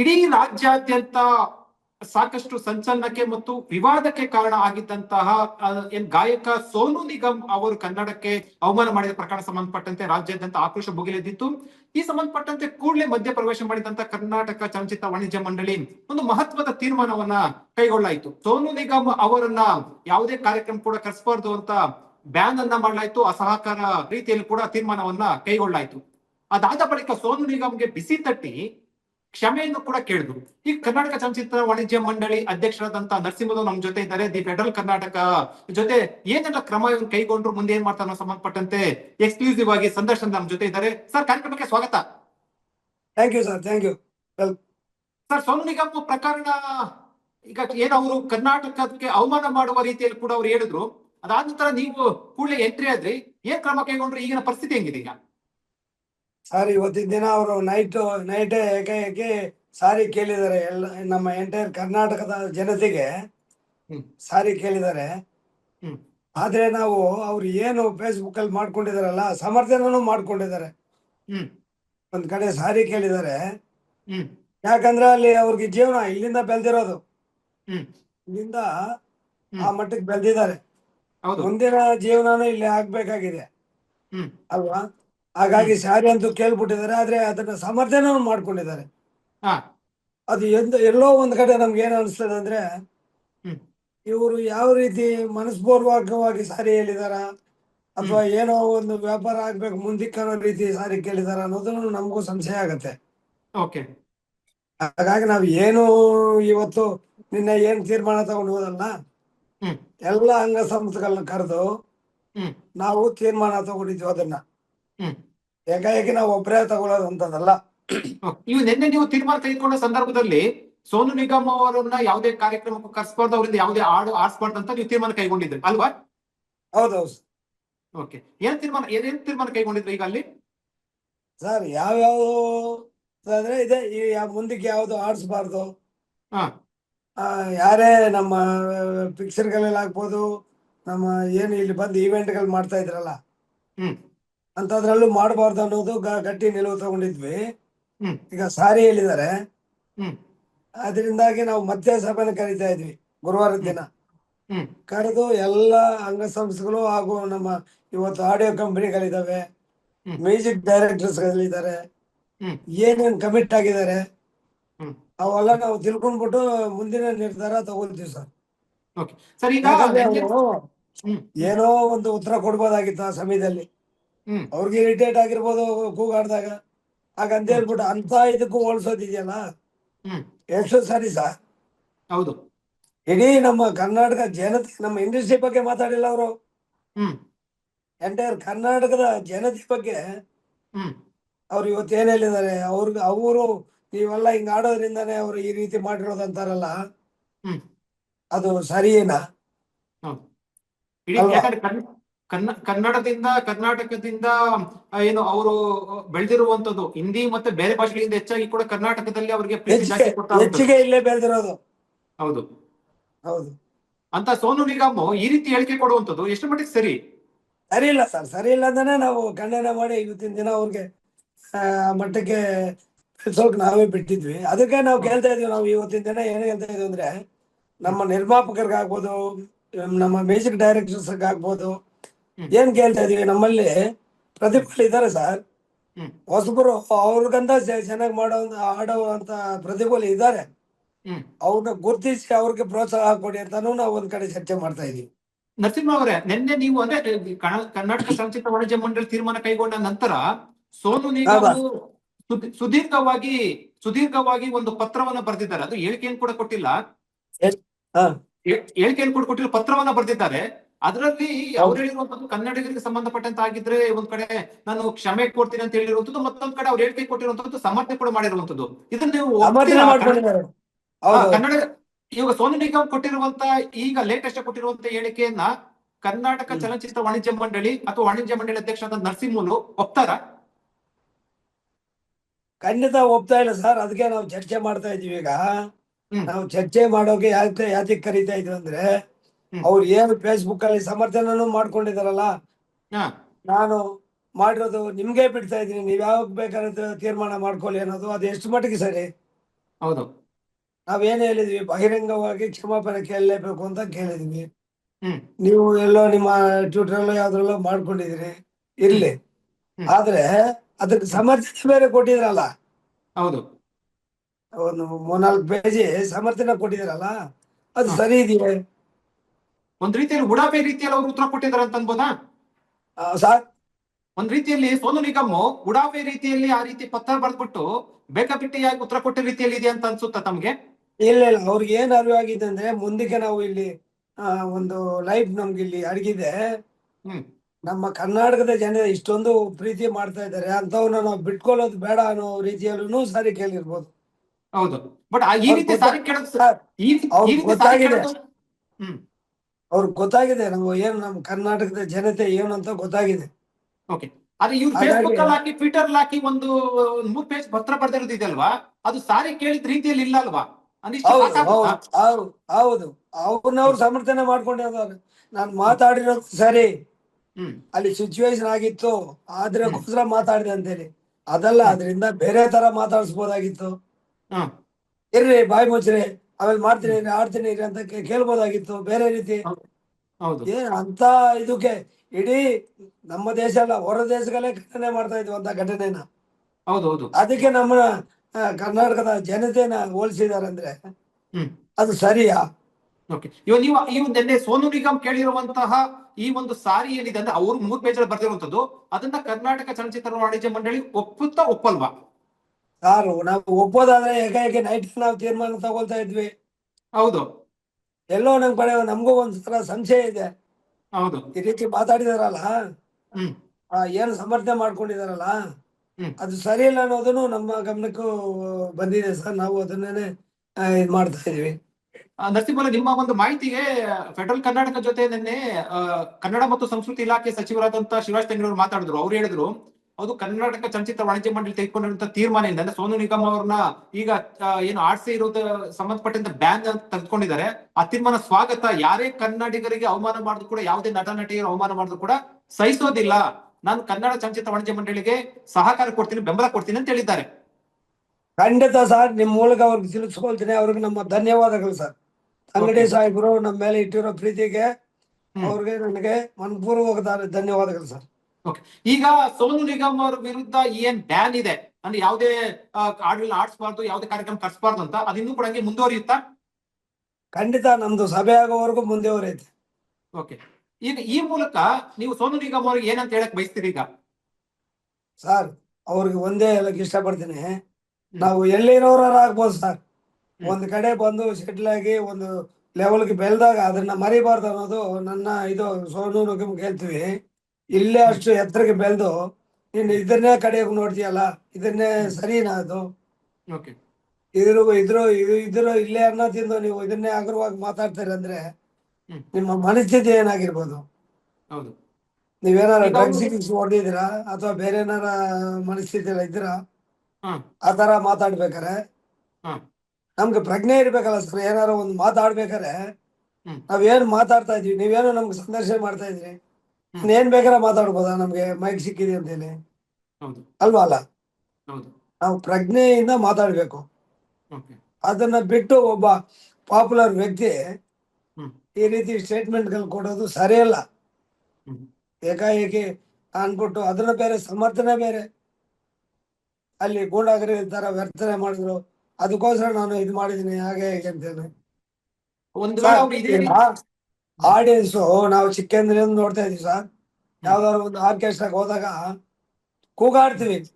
ಇಡೀ ರಾಜ್ಯಾದ್ಯಂತ ಸಾಕಷ್ಟು ಸಂಚಲನಕ್ಕೆ ಮತ್ತು ವಿವಾದಕ್ಕೆ ಕಾರಣ ಆಗಿದ್ದಂತಹ ಏನ್ ಗಾಯಕ ಸೋನು ನಿಗಮ್ ಅವರು ಕನ್ನಡಕ್ಕೆ ಅವಮಾನ ಮಾಡಿದ ಪ್ರಕರಣ ಸಂಬಂಧಪಟ್ಟಂತೆ ರಾಜ್ಯಾದ್ಯಂತ ಆಕ್ರೋಶ ಭುಗಿಲೆದ್ದಿತ್ತು. ಈ ಸಂಬಂಧಪಟ್ಟಂತೆ ಕೂಡಲೇ ಮಧ್ಯ ಪ್ರವೇಶ ಮಾಡಿದಂತಹ ಕರ್ನಾಟಕ ಚಲನಚಿತ್ರ ವಾಣಿಜ್ಯ ಮಂಡಳಿ ಒಂದು ಮಹತ್ವದ ತೀರ್ಮಾನವನ್ನ ಕೈಗೊಳ್ಳಾಯಿತು. ಸೋನು ನಿಗಮ್ ಅವರನ್ನ ಯಾವುದೇ ಕಾರ್ಯಕ್ರಮ ಕೂಡ ಕರೆಸಬಾರ್ದು ಅಂತ ಬ್ಯಾನ್ ಅನ್ನ ಮಾಡಲಾಯಿತು. ಅಸಹಕಾರ ರೀತಿಯಲ್ಲಿ ಕೂಡ ತೀರ್ಮಾನವನ್ನ ಕೈಗೊಳ್ಳಾಯಿತು. ಅದಾದ ಬಳಿಕ ಸೋನು ನಿಗಮ್ಗೆ ಬಿಸಿ ತಟ್ಟಿ ಕ್ಷಮೆಯನ್ನು ಕೂಡ ಕೇಳಿದ್ರು. ಈ ಕರ್ನಾಟಕ ಚಲನಚಿತ್ರ ವಾಣಿಜ್ಯ ಮಂಡಳಿ ಅಧ್ಯಕ್ಷರಾದಂತಹ ನರಸಿಂಹರು ನಮ್ಮ ಜೊತೆ ಇದ್ದಾರೆ. ದಿ ಫೆಡರಲ್ ಕರ್ನಾಟಕ ಜೊತೆ ಏನೆಲ್ಲ ಕ್ರಮ ಇವ್ರು ಕೈಗೊಂಡ್ರು ಮುಂದೆ ಏನ್ ಮಾಡ್ತಾರೆ ಸಂಬಂಧಪಟ್ಟಂತೆ ಎಕ್ಸ್ಕ್ಲೂಸಿವ್ ಆಗಿ ಸಂದರ್ಶನ ನಮ್ಮ ಜೊತೆ ಇದ್ದಾರೆ. ಸರ್ ಕಾರ್ಯಕ್ರಮಕ್ಕೆ ಸ್ವಾಗತ. Thank you sir thank you sir Sonu Nigam ಪ್ರಕರಣ ಈಗ ಏನು ಅವರು ಕರ್ನಾಟಕಕ್ಕೆ ಅವಮಾನ ಮಾಡುವ ರೀತಿಯಲ್ಲಿ ಕೂಡ ಅವ್ರು ಹೇಳಿದ್ರು. ಅದಾದ ನಂತರ ನೀವು ಕೂಡಲೇ ಎಂಟ್ರಿ ಆದ್ರಿ. ಏನ್ ಕ್ರಮ ಕೈಗೊಂಡ್ರು? ಈಗಿನ ಪರಿಸ್ಥಿತಿ ಹೆಂಗಿದೆ ಈಗ? ಸರ್ ಇವತ್ತಿನ ದಿನ ಅವರು ನೈಟ್ ನೈಟ್ ಏಕಾಏಕಿ ಸಾರಿ ಕೇಳಿದ್ದಾರೆ. ಎಲ್ಲ ನಮ್ಮ ಎಂಟೈರ್ ಕರ್ನಾಟಕದ ಜನತೆಗೆ. ಸಾರಿ ಕೇಳಿದ್ದಾರೆ. ಆದ್ರೆ ನಾವು ಅವ್ರು ಏನು ಫೇಸ್ಬುಕ್ ಅಲ್ಲಿ ಮಾಡ್ಕೊಂಡಿದಾರಲ್ಲ ಸಮರ್ಥನೂ ಮಾಡ್ಕೊಂಡಿದ್ದಾರೆ. ಒಂದ್ ಕಡೆ ಸಾರಿ ಕೇಳಿದ್ದಾರೆ. ಯಾಕಂದ್ರೆ ಅಲ್ಲಿ ಅವ್ರಿಗೆ ಜೀವನ ಇಲ್ಲಿಂದ ಬೆಳೆದಿರೋದು. ಇಲ್ಲಿಂದ ಆ ಮಟ್ಟಕ್ಕೆ ಬೆಳೆದಿದ್ದಾರೆ. ಮುಂದಿನ ಜೀವನನೂ ಇಲ್ಲಿ ಆಗ್ಬೇಕಾಗಿದೆ. ಅಲ್ವಾ? ಹಾಗಾಗಿ ಸಾರಿ ಅಂತೂ ಕೇಳ್ಬಿಟ್ಟಿದ್ದಾರೆ ಆದ್ರೆ ಅದನ್ನ ಸಮರ್ಥನೆ ಮಾಡ್ಕೊಂಡಿದ್ದಾರೆ. ಅದು ಎಂದ ಎಲ್ಲೋ ಒಂದ್ ಕಡೆ ನಮ್ಗೆ ಏನ್ ಅನಿಸ್ತದೆ ಅಂದ್ರೆ ಇವರು ಯಾವ ರೀತಿ ಮನಸ್ಪೂರ್ವಕವಾಗಿ ಸಾರಿ ಹೇಳಿದಾರ ಅಥವಾ ಏನೋ ಒಂದು ವ್ಯಾಪಾರ ಆಗ್ಬೇಕು ಮುಂದಕ್ಕೆ ಅನ್ನೋ ರೀತಿ ಸಾರಿ ಕೇಳಿದಾರ ಅನ್ನೋದನ್ನು ನಮಗೂ ಸಂಶಯ ಆಗತ್ತೆ. ಓಕೆ. ಹಾಗಾಗಿ ನಾವು ಏನು ಇವತ್ತು ನಿನ್ನೆ ಏನ್ ತೀರ್ಮಾನ ತಗೊಂಡು ಹೋದಲ್ಲ ಎಲ್ಲಾ ಅಂಗಸಂಸ್ಥೆಗಳನ್ನ ಕರೆದು ನಾವು ತೀರ್ಮಾನ ತಗೊಂಡಿದ್ವಿ ಅದನ್ನ. ಹ್ಮ್. ಏಕಾಏಕಿ ನಾವು ಒಬ್ಬರೇ ತಗೊಳ್ಳೋದು ಅಂತದಲ್ಲ. ನೀವು ನಿನ್ನೆ ನೀವು ತೀರ್ಮಾನ ತೆಗೆದುಕೊಂಡ ಸಂದರ್ಭದಲ್ಲಿ ಸೋನು ನಿಗಮ್ ಅವರನ್ನ ಯಾವುದೇ ಕಾರ್ಯಕ್ರಮಕ್ಕೂ ಕರ್ಸ್ಬಾರ್ದು ಅವರಿಂದ ಯಾವುದೇ ಹಾಡು ಆಡ್ಸ್ಬಾರ್ದು ಅಂತ ನೀವು ತೀರ್ಮಾನ ಕೈಗೊಂಡಿದ್ರಿ. ಅಲ್ವಾ? ಹೌದೌದು ಓಕೆ. ಏನ್ ತೀರ್ಮಾನ ಏನೇನ್ ತೀರ್ಮಾನ ಕೈಗೊಂಡಿದ್ರಿ ಈಗ ಅಲ್ಲಿ? ಸರ್ ಯಾವ್ಯಾವ ಅಂದ್ರೆ ಇದೆ ಈ ಯಾ- ಮುಂದಕ್ಕೆ ಯಾವ್ದು ಆಡಿಸ್ಬಾರ್ದು. ಹಾ. ಯಾರೇ ನಮ್ಮ ಪಿಕ್ಚರ್ಗಳಲ್ಲಿ ಆಗ್ಬೋದು ನಮ್ಮ ಏನು ಇಲ್ಲಿ ಬಂದು ಇವೆಂಟ್ಗಳು ಮಾಡ್ತಾ ಇದ್ರಲ್ಲ. ಹ್ಮ್. ಅಂತದ್ರಲ್ಲೂ ಮಾಡಬಾರ್ದು ಅನ್ನೋದು ಗಟ್ಟಿ ನಿಲುವು ತಗೊಂಡಿದ್ವಿ ಈಗ ಸಾರಿ ಹೇಳಿದ್ದಾರೆ ಅದರಿಂದಾಗಿ ನಾವು ಮಧ್ಯ ಸಭೆನ ಕರಿತಾ ಇದ್ವಿ ಗುರುವಾರದ ದಿನ. ಕರೆದು ಎಲ್ಲ ಅಂಗಸಂಸ್ಥೆಗಳು ಹಾಗೂ ನಮ್ಮ ಇವತ್ತು ಆಡಿಯೋ ಕಂಪನಿಗಳಿದಾವೆ. ಮ್ಯೂಸಿಕ್ ಡೈರೆಕ್ಟರ್ಸ್ ಗಳಿದ್ದಾರೆ ಏನೇನು ಕಮಿಟ್ ಆಗಿದ್ದಾರೆ. ಅವೆಲ್ಲ ನಾವು ತಿಳ್ಕೊಂಡ್ಬಿಟ್ಟು ಮುಂದಿನ ನಿರ್ಧಾರ ತಗೊಳ್ತೀವಿ ಸರ್. ಏನೋ ಒಂದು ಉತ್ತರ ಕೊಡ್ಬೋದಾಗಿತ್ತು ಆ ಸಮಯದಲ್ಲಿ. ಅವ್ರಿಗೆ ಇರಿಟೇಟ್ ಆಗಿರ್ಬೋದು ಕೂಗಾಡ್ದಾಗ. ಅಂತ ಹೇಳ್ಬಿಟ್ಟು ಅಂತ ಇದಕ್ಕೂ ಹೋಲ್ಸೋದಿದೆಯಲ್ಲ. ಎಷ್ಟು ಸರಿ ಸರ್ ಹೌದು. ಇಡೀ ನಮ್ಮ ಕರ್ನಾಟಕ ಜನತೆ ನಮ್ಮ ಇಂಡಸ್ಟ್ರಿ ಬಗ್ಗೆ ಮಾತಾಡಿಲ್ಲ ಅವರು. ಹ್ಮ್. ಎಂಟೈರ್ ಕರ್ನಾಟಕದ ಜನತೆ ಬಗ್ಗೆ ಹ್ಮ್. ಅವ್ರು ಇವತ್ತು ಏನ್ ಹೇಳಿದ್ದಾರೆ? ಅವ್ರಿಗೆ ಅವರು ನೀವೆಲ್ಲ ಹಿಂಗ ಆಡೋದ್ರಿಂದಾನೇ ಅವ್ರು ಈ ರೀತಿ ಮಾಡಿರೋದು ಅಂತಾರಲ್ಲ? ಹ್ಮ್. ಅದು ಸರಿಯೇನಾ? ಕನ್ನ- ಕನ್ನಡದಿಂದ ಕರ್ನಾಟಕದಿಂದ ಏನು ಅವರು ಬೆಳೆದಿರುವಂತದ್ದು ಹಿಂದಿ ಮತ್ತೆ ಬೇರೆ ಭಾಷೆಗಳಿಂದ ಹೆಚ್ಚಾಗಿ ಕೂಡ ಕರ್ನಾಟಕದಲ್ಲಿ ಅವರಿಗೆ ಹೆಚ್ಚಿಗೆ ಇಲ್ಲೇ ಬೆಳೆದಿರೋದು. ಹೌದು. ಹೌದು. ಅಂತ ಸೋನು ನಿಗಮ್ ಈ ರೀತಿ ಹೇಳಿಕೆ ಕೊಡುವಂತದ್ದು ಎಷ್ಟು ಮಟ್ಟಿಗೆ ಸರಿ? ಸರಿ ಇಲ್ಲ ಸರ್ ಸರಿ ಇಲ್ಲ ಅಂದ್ರೆ ನಾವು ಖಂಡನೆ ಮಾಡಿ ಇವತ್ತಿನ ದಿನ ಅವ್ರಿಗೆ ಮಟ್ಟಕ್ಕೆ ಸ್ವಲ್ಪ ನಾವೇ ಬಿಟ್ಟಿದ್ವಿ. ಅದಕ್ಕೆ ನಾವು ಕೇಳ್ತಾ ಇದೀವಿ ನಾವು ಇವತ್ತಿನ ದಿನ ಏನು ಹೇಳ್ತಾ ಇದೀವಿ ಅಂದ್ರೆ ನಮ್ಮ ನಿರ್ಮಾಪಕರಿಗಾಗ್ಬೋದು ನಮ್ಮ ಮ್ಯೂಸಿಕ್ ಡೈರೆಕ್ಟರ್ಸ್ ಆಗ್ಬೋದು ಹ್ಮ್. ಏನ್ ಕೇಳ್ತಾ ಇದೀವಿ ನಮ್ಮಲ್ಲಿ ಪ್ರತಿಭೆಗಳು ಇದಾರೆ ಸರ್. ಹೊಸಬರು ಅವ್ರಿಗಂತ ಚೆನ್ನಾಗಿ ಮಾಡೋ ಆಡೋವಂತ ಪ್ರತಿಭೆಗಳು ಇದ್ದಾರೆ ಇದಾರೆ. ಅವ್ರನ್ನ ಗುರುತಿಸಿ ಅವ್ರಿಗೆ ಪ್ರೋತ್ಸಾಹ ಕೊಡಿ ಅಂತಾನು ನಾವು ಒಂದ್ ಕಡೆ ಚರ್ಚೆ ಮಾಡ್ತಾ ಇದೀವಿ. ನರಸಿಂಹ ಅವರೇ ನಿನ್ನೆ ನೀವು ಅಂದ್ರೆ ಕರ್ನಾಟಕ ಸಂಚಿತ ವಾಣಿಜ್ಯ ಮಂಡಳಿ ತೀರ್ಮಾನ ಕೈಗೊಂಡ ನಂತರ ಸೋನು ನಿಗಮ್ ಸುದೀರ್ಘವಾಗಿ ಸುದೀರ್ಘವಾಗಿ ಒಂದು ಪತ್ರವನ್ನ ಬರೆದಿದ್ದಾರೆ. ಅದು ಹೇಳಿಕೆಯನ್ನು ಕೂಡ ಕೊಟ್ಟಿಲ್ಲ. ಹೇಳಿಕೆಯನ್ನು ಕೂಡ ಕೊಟ್ಟಿಲ್ಲ ಪತ್ರವನ್ನ ಬರೆದಿದ್ದಾರೆ. ಅದರಲ್ಲಿ. ಅವ್ರು ಹೇಳಿರುವಂತದ್ದು ಕನ್ನಡಿಗರಿಗೆ ಸಂಬಂಧಪಟ್ಟಂತ ಆಗಿದ್ರೆ ಒಂದ್ ಕಡೆ ನಾನು ಕ್ಷಮೆ ಕೊಡ್ತೀನಿ ಅಂತ ಹೇಳಿರುವಂತದ್ದು ಮತ್ತೊಂದ್ ಕಡೆ ಅವ್ರು ಹೇಳಿಕೆ ಕೊಟ್ಟಿರುವಂತದ್ದು ಸಮರ್ಥನೆ ಕೂಡ ಮಾಡಿರುವಂತದ್ದು ಇದನ್ನ ನೀವು ಕನ್ನಡ ಇವಾಗ ಸೋನಿ ನಿಗಮ್ ಕೊಟ್ಟಿರುವಂತ ಈಗ ಲೇಟೆಸ್ಟ್ ಕೊಟ್ಟಿರುವಂತ ಹೇಳಿಕೆಯನ್ನ ಕರ್ನಾಟಕ ಚಲನಚಿತ್ರ ವಾಣಿಜ್ಯ ಮಂಡಳಿ ಅಥವಾ ವಾಣಿಜ್ಯ ಮಂಡಳಿ ಅಧ್ಯಕ್ಷ ನರಸಿಂಹನು ಒಪ್ತಾರ ಖಂಡಿತ ಒಪ್ತಾ ಇಲ್ಲ ಸರ್ ಅದಕ್ಕೆ ನಾವು ಚರ್ಚೆ ಮಾಡ್ತಾ ಇದೀವಿ ಈಗ. ನಾವು ಚರ್ಚೆ ಮಾಡೋಕೆ ಯಾಕೆ ಯಾತಿಗೆ ಕರೀತಾ ಇದ್ವಿ ಅಂದ್ರೆ. ಅವ್ರು ಏನು ಫೇಸ್ಬುಕ್ ಅಲ್ಲಿ ಸಮರ್ಥನೂ ಮಾಡ್ಕೊಂಡಿದಾರಲ್ಲ ನಾನು ಮಾಡಿರೋದು ನಿಮ್ಗೆ ಬಿಡ್ತಾ ಇದೀನಿ ನೀವ್ ಯಾವಾಗ ಬೇಕಾದ್ರೆ ತೀರ್ಮಾನ ಮಾಡ್ಕೊಳ್ಳಿ ಅನ್ನೋದು. ಅದು ಎಷ್ಟು ಮಟ್ಟಿಗೆ ಸರಿ? ಹೌದು. ನಾವೇನ್ ಹೇಳಿದ್ವಿ? ಬಹಿರಂಗವಾಗಿ ಕ್ಷಮಾಪಣೆ ಕೇಳಲೇಬೇಕು ಅಂತ ಕೇಳಿದ್ವಿ. ನೀವು ಎಲ್ಲೋ ನಿಮ್ಮ ಟ್ವಿಟರ್ ಯಾವ್ದ್ರಲ್ಲೋ ಮಾಡ್ಕೊಂಡಿದೀರಿ ಇರ್ಲಿ. ಆದ್ರೆ ಅದಕ್ಕೆ ಸಮರ್ಥನೆ ಬೇರೆ ಕೊಟ್ಟಿದ್ರಲ್ಲ? ಹೌದು. ಒಂದು ಮೂರ್ನಾಲ್ಕು ಪೇಜಿ ಸಮರ್ಥನೆ ಕೊಟ್ಟಿದ್ರಲ್ಲ? ಅದು ಸರಿ ಇದೆಯೇ? ಒಂದ್ ರೀತಿಯಲ್ಲಿ ಉಡಾಫೆ ರೀತಿಯಲ್ಲಿ ಅವ್ರು ಉತ್ತರ ಕೊಟ್ಟಿದ್ದಾರೆ ಅಂತ ಅನ್ಬೋದಾ? ಸರ್? ಒಂದ್ ರೀತಿಯಲ್ಲಿ ಸೋನು ನಿಗಮ್ ಉಡಾಫೆ ರೀತಿಯಲ್ಲಿ ಆ ರೀತಿ ಪತ್ರ ಬರೆದ್ಬಿಟ್ಟು ಬೇಕಾಬಿಟ್ಟಿಯಾಗಿ ಉತ್ತರ ಕೊಟ್ಟ ರೀತಿಯಲ್ಲಿ ಇದೆ ಅಂತ ಅನ್ಸುತ್ತಾ ತಮ್ಗೆ? ಇಲ್ಲ ಇಲ್ಲ. ಅವ್ರಿಗೆ ಏನ್ ಅರಿವಾಗಿದೆ ಅಂದ್ರೆ ಮುಂದಕ್ಕೆ ನಾವು ಇಲ್ಲಿ ಆ, ಒಂದು ಲೈಫ್ ನಮ್ಗೆ ಇಲ್ಲಿ ಅಡಗಿದೆ. ಹ್ಮ್. ನಮ್ಮ ಕರ್ನಾಟಕದ ಜನ ಇಷ್ಟೊಂದು ಪ್ರೀತಿ ಮಾಡ್ತಾ ಇದ್ದಾರೆ. ಅಂತವನ್ನ ನಾವು ಬಿಟ್ಕೊಳ್ಳೋದು ಬೇಡ ಅನ್ನೋ ರೀತಿಯಲ್ಲೂ ಸರಿ ಕೇಳಿರ್ಬೋದು. ಹೌದು. ಬಟ್ ಈ ರೀತಿ ಸಾರಿ ಕೇಳೋದು ಸರ್, ಈ ಈ ಅವ್ರಿಗೆ ರೀತಿ ಸಾರಿ ಗೊತ್ತಾಗಿದೆ. ಕೇಳೋದು ಹ್ಮ್. ಅವ್ರಿಗೆ ಗೊತ್ತಾಗಿದೆ ನಮ್ಗೆ ಏನು ನಮ್ಮ ಕರ್ನಾಟಕದ ಜನತೆ ಏನು ಅಂತ ಗೊತ್ತಾಗಿದೆ. ಓಕೆ ಅದೇ ಇವ್ರು ಫೇಸ್ಬುಕ್ ಅಲ್ಲಿ ಹಾಕಿ ಟ್ವಿಟರ್ ಅಲ್ಲಿ ಹಾಕಿ ಒಂದು ಮೂರ್ ಪೇಜ್ ಪತ್ರ ಬರ್ದಿರೋದು ಇದೆಯಲ್ವಾ ಅದು ಸಾರಿ ಕೇಳಿದ ರೀತಿಯಲ್ಲಿ ಇಲ್ಲ ಅಲ್ವಾ? ಹೌದು ಅವ್ರನ್ನವ್ರು ಸಮರ್ಥನೆ ಮಾಡ್ಕೊಂಡಿದ್ದಾರೆ ನಾನು ಮಾತಾಡಿರೋದು ಸರಿ. ಅಲ್ಲಿ ಸಿಚುವೇಶನ್ ಆಗಿತ್ತು. ಆದ್ರೆ ಗೋಸ್ಕರ ಮಾತಾಡಿದೆ ಅಂತೇಳಿ. ಅದಲ್ಲ ಅದರಿಂದ ಬೇರೆ ತರ ಮಾತಾಡಿಸ್ಬೋದಾಗಿತ್ತು. ಇರ್ರಿ ಬಾಯಿ ಮುಚ್ಚ್ರಿ ಆಮೇಲೆ ಮಾಡ್ತೀನಿ ಆಡ್ತೀನಿ ಅಂತ ಕೇಳ್ಬೋದಾಗಿತ್ತು ಬೇರೆ ರೀತಿ. ಏನ್ ಅಂತ ಇದಕ್ಕೆ ಇಡೀ ನಮ್ಮ ದೇಶ ಅಲ್ಲ ಹೊರ ದೇಶಗಳೇ ಘಟನೆ ಮಾಡ್ತಾ ಇದ್ವಿ ಅಂತ ಘಟನೆನ. ಹೌದು ಹೌದು. ಅದಕ್ಕೆ ನಮ್ಮ ಕರ್ನಾಟಕದ ಜನತೆನ ಹೋಲಿಸಿದಾರೆ ಅಂದ್ರೆ ಹ್ಮ್. ಅದು ಸರಿಯಾ? ನೀವು ಈ ಒಂದು ನಿನ್ನೆ ಸೋನು ನಿಗಮ್ ಕೇಳಿರುವಂತಹ ಈ ಒಂದು ಸಾರಿ ಏನಿದೆ ಅಂದ್ರೆ ಅವರು ಮೂರ್ ಪೇಜ್ ಅಲ್ಲಿ ಬರ್ದಿರುವಂತದ್ದು ಅದನ್ನ ಕರ್ನಾಟಕ ಚಲನಚಿತ್ರ ವಾಣಿಜ್ಯ ಮಂಡಳಿ ಒಪ್ಪುತ್ತಾ ಒಪ್ಪಲ್ವಾ? ಸಾರು ನಾವು ಒಪ್ಪೋದಾದ್ರೆ ಏಕಾಏಕಿ ನೈಟ್ ನಾವು ತೀರ್ಮಾನ ತಗೊಳ್ತಾ ಇದ್ವಿ. ಹೌದು. ಎಲ್ಲೋ ನಂಗೆ ಪಡೆಯ ನಮಗೂ ಒಂದ್ಸಲ ಸಂಶಯ ಇದೆ. ಹೌದು. ಈ ರೀತಿ ಮಾತಾಡಿದಾರಲ್ಲ? ಏನು ಸಮರ್ಥನೆ ಮಾಡ್ಕೊಂಡಿದಾರಲ್ಲ. ಅದು ಸರಿ ಇಲ್ಲ ಅನ್ನೋದನ್ನು ನಮ್ಮ ಗಮನಕ್ಕೂ ಬಂದಿದೆ ಸರ್. ನಾವು ಅದನ್ನೇ ಇದ್ ಮಾಡ್ತಾ ಇದೀವಿ ಆ, ನರಸಿಂಹಲ ನಿಮ್ಮ ಒಂದು ಮಾಹಿತಿಗೆ ಫೆಡರಲ್ ಕರ್ನಾಟಕ ಜೊತೆ ನಿನ್ನೆ ಕನ್ನಡ ಮತ್ತು ಸಂಸ್ಕೃತಿ ಇಲಾಖೆ ಸಚಿವರಾದಂತಹ ಶಿವರಾಜ್ ಅವರು ಮಾತಾಡಿದ್ರು. ಅವ್ರು ಹೇಳಿದ್ರು ಅದು ಕರ್ನಾಟಕ ಚಲನಚಿತ್ರ ವಾಣಿಜ್ಯ ಮಂಡಳಿ ತೆಗೆದುಕೊಂಡಿರುವಂತಹ ತೀರ್ಮಾನದಿಂದ ಅಂದ್ರೆ ಸೋನು ನಿಗಮ್ ಅವ್ರನ್ನ ಈಗ ಏನು ಆರ್ಸಿ ಇರೋದ ಸಂಬಂಧಪಟ್ಟಂತ ಬ್ಯಾನ್ ತೆಗೆದುಕೊಂಡಿದ್ದಾರೆ. ಆ ತೀರ್ಮಾನ ಸ್ವಾಗತ ಯಾರೇ ಕನ್ನಡಿಗರಿಗೆ ಅವಮಾನ ಮಾಡಿದ್ರು ಕೂಡ ಯಾವುದೇ ನಟ ನಟಿಯರು ಅವಮಾನ ಮಾಡಿದ್ರು ಕೂಡ ಸಹಿಸೋದಿಲ್ಲ. ನಾನು ಕನ್ನಡ ಚಲನಚಿತ್ರ ವಾಣಿಜ್ಯ ಮಂಡಳಿಗೆ ಸಹಕಾರ ಕೊಡ್ತೀನಿ ಬೆಂಬಲ ಕೊಡ್ತೀನಿ ಅಂತ ಹೇಳಿದ್ದಾರೆ. ಖಂಡಿತ ಸರ್ ನಿಮ್ ಮೂಲಕ ಅವ್ರಿಗೆ ತಿಳಿಸ್ಕೊಳ್ತೀನಿ. ಅವ್ರಿಗೆ ನಮ್ಮ ಧನ್ಯವಾದಗಳು ಸರ್. ಅಂಗಡಿ. ಸಾಹೇಬರು ನಮ್ಮ ಮೇಲೆ ಇಟ್ಟಿರೋ ಪ್ರೀತಿಗೆ. ಅವ್ರಿಗೆ ನನಗೆ ಮನಪೂರ್ವಕ ಧನ್ಯವಾದಗಳು ಸರ್. ಈಗ ಸೋನು ನಿಗಮ್ ಅವ್ರ ವಿರುದ್ಧ ಏನ್ ಬ್ಯಾನ್ ಇದೆ? ಅಂದ್ರೆ ಯಾವುದೇ ಆಡಳಿತ ಆಡಿಸಬಾರ್ದು ಯಾವುದೇ ಕಾರ್ಯಕ್ರಮ ಕಟ್ಸ್ಬಾರ್ದು ಅಂತ ಅದಿನ್ನೂ ಕೂಡ ಹಂಗೆ ಮುಂದುವರಿಯುತ್ತಾ? ಖಂಡಿತ ನಮ್ದು ಸಭೆ ಆಗೋವರೆಗೂ ಮುಂದುವರಿಯುತ್ತೆ. ಓಕೆ ಈಗ ಈ ಮೂಲಕ ನೀವು ಸೋನು ನಿಗಮ್ ಅವ್ರಿಗೆ ಏನಂತ ಹೇಳಕ್ ಬಯಸ್ತೀರಿ ಈಗ? ಸರ್ ಅವ್ರಿಗೆ ಒಂದೇ ಹೇಳಕ್ ಇಷ್ಟಪಡ್ತೀನಿ. ನಾವು ಎಲ್ಲಿರೋರ ಆಗ್ಬೋದು ಸರ್. ಒಂದು ಒಂದ್ ಕಡೆ ಬಂದು ಸೆಟ್ಲ್ ಆಗಿ ಒಂದು ಲೆವೆಲ್ಗೆ ಬೆಳೆದಾಗ ಅದನ್ನ ಮರಿಬಾರ್ದು ಅನ್ನೋದು ನನ್ನ ಇದು ಸೋನು ನಿಗಮ್ ಹೇಳ್ತೀವಿ. ಇಲ್ಲೇ ಅಷ್ಟು ಎತ್ತರಕ್ಕೆ ಬೆಳೆದು ನೀನು ಇದನ್ನೇ ಕಡೆಗೆ ನೋಡ್ತೀಯಲ್ಲ ಇದನ್ನೇ ಸರಿನಾ ಅದು? ಇದ್ರ ಇದ್ರು ಇದು ಇದ್ರು ಇಲ್ಲೇ ಅನ್ನ ತಿಂದು ನೀವು ಇದನ್ನೇ ಅಗ್ರವಾಗಿ ಮಾತಾಡ್ತೀರ ಅಂದ್ರೆ ನಿಮ್ಮ ಮನಸ್ಥಿತಿ ಏನಾಗಿರ್ಬೋದು? ನೀವೇನಾರ ಡ್ರಗ್ಸ್ ಹೊಡೆದಿದ್ದೀರಾ? ಅಥವಾ ಬೇರೆ ಏನಾರ ಮನಸ್ಥಿತಿ ಇದ್ದೀರಾ? ಆತರ ಆ ತರ ಮಾತಾಡ್ಬೇಕಾರೆ. ನಮ್ಗೆ ಪ್ರಜ್ಞೆ ಇರ್ಬೇಕಲ್ಲ ಸರ್ ಏನಾರ ಒಂದು ಮಾತಾಡ್ಬೇಕಾರೆ ನಾವೇನು ಮಾತಾಡ್ತಾ ಇದೀವಿ ನೀವೇನೋ ನಮ್ಗೆ ಸಂದರ್ಶನ ಮಾಡ್ತಾ ಇದ್ರಿ. ಏನ್ ಬೇಕಾದ್ರೆ ಮಾತಾಡ್ಬೋದ? ನಮ್ಗೆ ಮೈಕ್ ಸಿಕ್ಕಿದೆ ಅಂತ ಹೇಳಿ. ಅಲ್ವಾ ಅಲ್ಲ? ನಾವು ಪ್ರಜ್ಞೆಯಿಂದ ಮಾತಾಡ್ಬೇಕು. ಅದನ್ನ ಬಿಟ್ಟು ಒಬ್ಬ ಪಾಪ್ಯುಲರ್ ವ್ಯಕ್ತಿ. ಈ ರೀತಿ ಸ್ಟೇಟ್ಮೆಂಟ್ಗಳು ಕೊಡೋದು ಸರಿಯಲ್ಲ ಅಲ್ಲ. ಏಕಾಏಕಿ ಅನ್ಬಿಟ್ಟು ಅದನ್ನ ಬೇರೆ ಸಮರ್ಥನೆ ಬೇರೆ. ಅಲ್ಲಿ ಗೂಂಡಾಗರಿ ತರ ವ್ಯರ್ಥನೆ ಮಾಡಿದ್ರು. ಅದಕ್ಕೋಸ್ಕರ ನಾನು ಇದು ಮಾಡಿದೀನಿ ಹಾಗೆ ಹೇಗೆ ಅಂತೇಳಿ. ಆಡಿಯನ್ಸ್ ನಾವು ಚಿಕ್ಕಂದ್ರಿಂದ ನೋಡ್ತಾ ಇದೀವಿ ಸರ್. ಯಾವ್ದಾದ್ರು ಒಂದು ಆರ್ಕೆಸ್ಟ್ರಾಗ ಹೋದಾಗ ಕೂಗಾಡ್ತೀವಿ.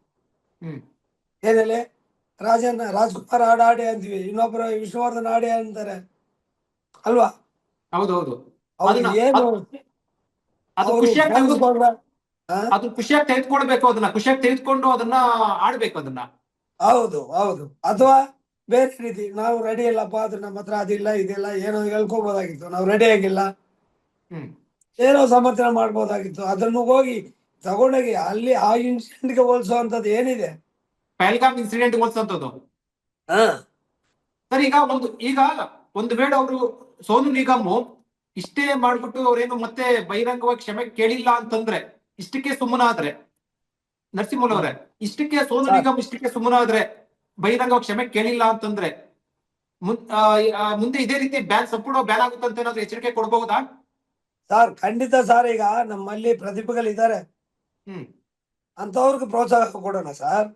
ಏನೇಳಿ ರಾಜನ್ ರಾಜ್ಕುಮಾರ್ ಹಾಡು ಆಡಿ ಅಂತೀವಿ. ಇನ್ನೊಬ್ರು ವಿಷ್ಣುವರ್ಧನ್ ಆಡಿ ಅಂತಾರೆ. ಅಲ್ವಾ? ಹೌದೌದು. ಏನು ಅದು- ಖುಷಿಯಾಗಿ ಅದು ಖುಷಿಯಾಗಿ ತೆಗೆದುಕೊಳ್ಬೇಕು ಅದನ್ನ. ಖುಷಿಯಾಗಿ ತೆಗೆದುಕೊಂಡು ಅದನ್ನ ಆಡ್ಬೇಕು ಅದನ್ನ. ಹೌದು ಹೌದು. ಅಥವಾ ಬೇರೆ ರೀತಿ ನಾವು ರೆಡಿ ಇಲ್ಲಪ್ಪ ಆದ್ರೆ ನಮ್ಮ ಹತ್ರ ಅದಿಲ್ಲ ಇದೆಲ್ಲ ಏನೋ ಹೇಳ್ಕೊಬೋದಾಗಿತ್ತು. ನಾವು ರೆಡಿ ಆಗಿಲ್ಲ. ಹ್ಮ್. ಏನೋ ಸಮರ್ಥನೆ ಮಾಡ್ಬೋದಾಗಿತ್ತು. ಅದನ್ನು ಹೋಗಿ ತಗೊಂಡೋಗಿ ಅಲ್ಲಿ ಆ ಇನ್ಸಿಡೆಂಟ್ಗೆ ಹೋಲಿಸುವಂತದ್ದು ಏನಿದೆ? ಪಹಲ್ಗಾಮ್ ಇನ್ಸಿಡೆಂಟ್ ಹೋಲ್ಸಂತದ್ದು ಸರ್ ಈಗ ಒಂದು ಈಗ ಒಂದು ವೇಳೆ ಅವರು ಸೋನು ನಿಗಮ್ ಇಷ್ಟೇ ಮಾಡ್ಬಿಟ್ಟು ಅವ್ರೇನು ಮತ್ತೆ ಬಹಿರಂಗವಾಗಿ ಕ್ಷಮೆ ಕೇಳಿಲ್ಲ ಅಂತಂದ್ರೆ ಇಷ್ಟಕ್ಕೆ ಸುಮ್ಮನಾದ್ರೆ ನರಸಿಂಹನವರೇ ಇಷ್ಟಕ್ಕೆ ಸೋನು. ನಿಗಮ್ ಇಷ್ಟಕ್ಕೆ ಸುಮ್ಮನಾದ್ರೆ ಬಹಿರಂಗ ಕ್ಷಮೆ ಕೇಳಿಲ್ಲ ಅಂತಂದ್ರೆ ಮುಂದೆ ಇದೇ ರೀತಿ ಬ್ಯಾನ್ ಸಂಪೂರ್ಣ ಬ್ಯಾನ್ ಆಗುತ್ತೆ ಏನಾದ್ರು ಎಚ್ಚರಿಕೆ ಕೊಡಬಹುದಾ ಸರ್ ಖಂಡಿತ ಸರ್ ಈಗ ನಮ್ಮಲ್ಲಿ ಪ್ರತಿಭೆಗಳಿದ್ದಾರೆ ಹ್ಮ್. ಅಂತವ್ರಿಗೆ ಪ್ರೋತ್ಸಾಹ ಕೊಡೋಣ ಸರ್.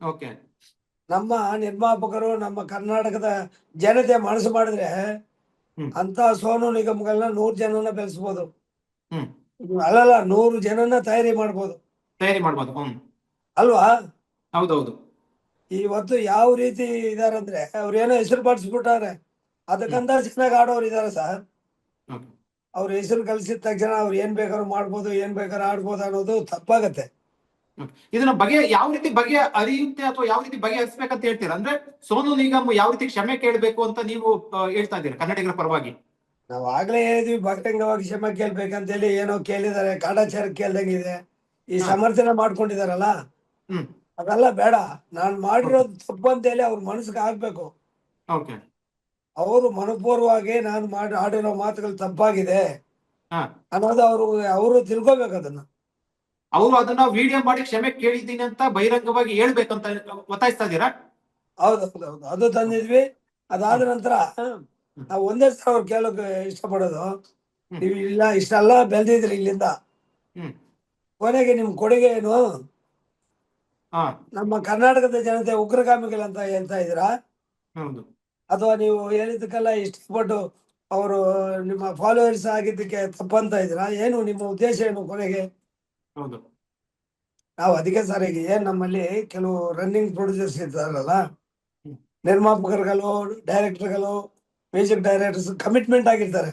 ಓಕೆ. ನಮ್ಮ ನಿರ್ಮಾಪಕರು ನಮ್ಮ ಕರ್ನಾಟಕದ ಜನತೆ ಮನಸ್ಸು ಮಾಡಿದ್ರೆ. ಅಂತ ಸೋನು ನಿಗಮಗಳನ್ನ ನೂರ್ ಜನನ ಬೆಳೆಸಬಹುದು ಹ್ಮ್. ಅಲ್ಲಲ್ಲ ನೂರು ಜನನ ತಯಾರಿ ಮಾಡ್ಬೋದು. ತಯಾರಿ ಮಾಡ್ಬೋದು ಅಲ್ವಾ? ಹೌದೌದು. ಇವತ್ತು ಯಾವ ರೀತಿ ಇದಾರಂದ್ರೆ ಅವ್ರ ಏನೋ ಹೆಸರು ಪಡಿಸ್ಬಿಟ್ಟಾರೆ ಅದಕ್ಕಂತ ಚೆನ್ನಾಗಿ ಆಡೋರು ಇದಾರೆ ಸರ್. ಅವ್ರ ಹೆಸರು ಕಲ್ಸಿದ ತಕ್ಷಣ ಅವ್ರು ಏನ್ ಬೇಕಾದ್ರು ಮಾಡ್ಬೋದು ಏನ್ ಬೇಕಾದ್ರೂ ಆಡ್ಬೋದು ಅನ್ನೋದು ತಪ್ಪಾಗತ್ತೆ. ಇದನ್ನ ಬಗೆ ಯಾವ ರೀತಿ ಬಗೆ ಅರಿಯುತ್ತೆ ಅಥವಾ ಯಾವ ರೀತಿ ಬಗೆ ಹರಿಸ್ಬೇಕಂತ ಹೇಳ್ತೀರಾ? ಅಂದ್ರೆ ಸೋನು ನಿಗಮ್ ಯಾವ ರೀತಿ ಕ್ಷಮೆ ಕೇಳಬೇಕು ಅಂತ ನೀವು ಹೇಳ್ತಾ ಇದ್ದೀರಾ ಕನ್ನಡಿಗರ ಪರವಾಗಿ? ನಾವ್ ಆಗ್ಲೇ ಹೇಳಿದ್ವಿ ಬಹಿರಂಗವಾಗಿ ಕ್ಷಮೆ ಕೇಳ್ಬೇಕಂತೇಳಿ ಏನೋ ಕೇಳಿದಾರೆ ಕಾಟಾಚಾರ ಕೇಳ್ದಂಗಿದೆ. ಈ. ಸಮರ್ಥನೆ ಮಾಡ್ಕೊಂಡಿದಾರಲ್ಲ? ಅದೆಲ್ಲ ಬೇಡ. ನಾನ್ ಮಾಡಿರೋದು ತಪ್ಪು ಅಂತೇಳಿ ಅವ್ರ ಮನಸ್ಸಿಗೆ ಆಗ್ಬೇಕು. ಅವರು ಮನಪೂರ್ವವಾಗಿ ನಾನು ಮಾಡಿ ಆಡಿರೋ ಮಾತುಗಳು ತಪ್ಪಾಗಿದೆ. ಅನ್ನೋದು ಅವರು ಅವರು ತಿಳ್ಕೊಬೇಕು ಅದನ್ನ. ಅವರು ಅದನ್ನ ವಿಡಿಯೋ ಮಾಡಿ ಕ್ಷಮೆ ಕೇಳಿದ್ದೀನಿ ಅಂತ ಬಹಿರಂಗವಾಗಿ ಹೇಳ್ಬೇಕಂತ ಒತ್ತಾಯಿಸ್ತಾ ಇದ್ದೀರಾ? ಹೌದು ಹೌದು ಹೌದು ಅದು ತಂದಿದ್ವಿ. ಅದಾದ ನಂತರ ನಾವು ಒಂದೇ ಸಲ ಅವ್ರು ಕೇಳೋಕೆ ಇಷ್ಟಪಡೋದು. ನೀವು ಇಲ್ಲ ಇಷ್ಟೆಲ್ಲ ಬೆಳೆದಿದ್ರಿ ಇಲ್ಲಿಂದ. ಕೊನೆಗೆ ನಿಮ್ ಕೊಡುಗೆ ಏನು ನಮ್ಮ ಕರ್ನಾಟಕದ ಜನತೆ ಉಗ್ರಗಾಮಿಗಳಂತ ಹೇಳ್ತಾ ಇದ್ದೀರಾ? ಹೌದು. ಅಥವಾ ನೀವು ಹೇಳಿದ್ದಕ್ಕೆಲ್ಲ ಇಷ್ಟಪಟ್ಟು ಅವರು ನಿಮ್ಮ ಫಾಲೋವರ್ಸ್ ಆಗಿದ್ದಕ್ಕೆ ತಪ್ಪಂತ ಇದ್ದೀರಾ? ಏನು ನಿಮ್ಮ ಉದ್ದೇಶ ಏನು ಕೊನೆಗೆ? ಹೌದು. ನಾವು ಅದಕ್ಕೆ ಸರ್ ಈಗ ಏನ್ ನಮ್ಮಲ್ಲಿ ಕೆಲವು ರನ್ನಿಂಗ್ ಪ್ರೊಡ್ಯೂಸರ್ಸ್ ಇರ್ತಾರಲ್ಲ ಹ್ಮ್. ನಿರ್ಮಾಪಕರುಗಳು ಡೈರೆಕ್ಟರ್ಗಳು ಮ್ಯೂಸಿಕ್ ಡೈರೆಕ್ಟರ್ಸ್ ಕಮಿಟ್ಮೆಂಟ್ ಆಗಿರ್ತಾರೆ.